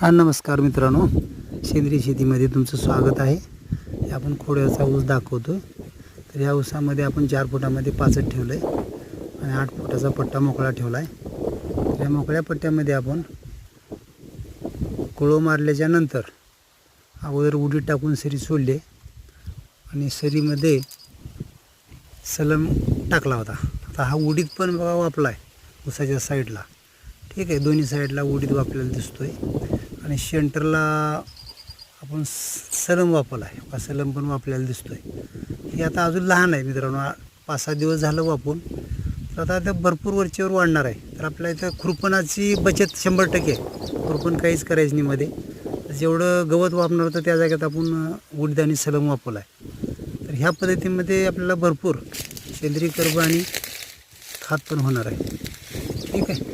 हा नमस्कार मित्रांनो. सेंद्रिय शेतीमध्ये तुमचं स्वागत आहे. आपण खोड्याचा ऊस दाखवतो तर या ऊसामध्ये आपण चार फुटामध्ये पाचट ठेवलं आहे आणि आठ फुटाचा पट्टा मोकळा ठेवला आहे तर या मोकळ्या पट्ट्यामध्ये आपण कुळो मारल्याच्या नंतर अगोदर उडीद टाकून सरी सोडले आणि सरीमध्ये सलम टाकला होता. आता हा उडीद पण बघा वापला आहे ऊसाच्या साईडला. ठीक आहे दोन्ही साईडला उडीद वापरलेला दिसतोय. आणि शेंटरला आपण स- सलम वापरला आहे. हा सलम पण वापरलेला दिसतोय. हे आता अजून लहान आहे मित्रांनो. पाच सात दिवस झालं वापरून. तर आता ते भरपूर वरचेवर वाढणार आहे. तर आपल्या इथं खुरपणाची बचत शंभर टक्के. आहे. खुरपण काहीच करायचं नाही मध्ये. जेवढं गवत वापरणार होतं त्या जागेत आपण उडीद आणि सलम वापरला आहे तर ह्या पद्धतीमध्ये आपल्याला भरपूर सेंद्रिय कर्ब आणि खात पण होणार आहे. ठीक आहे.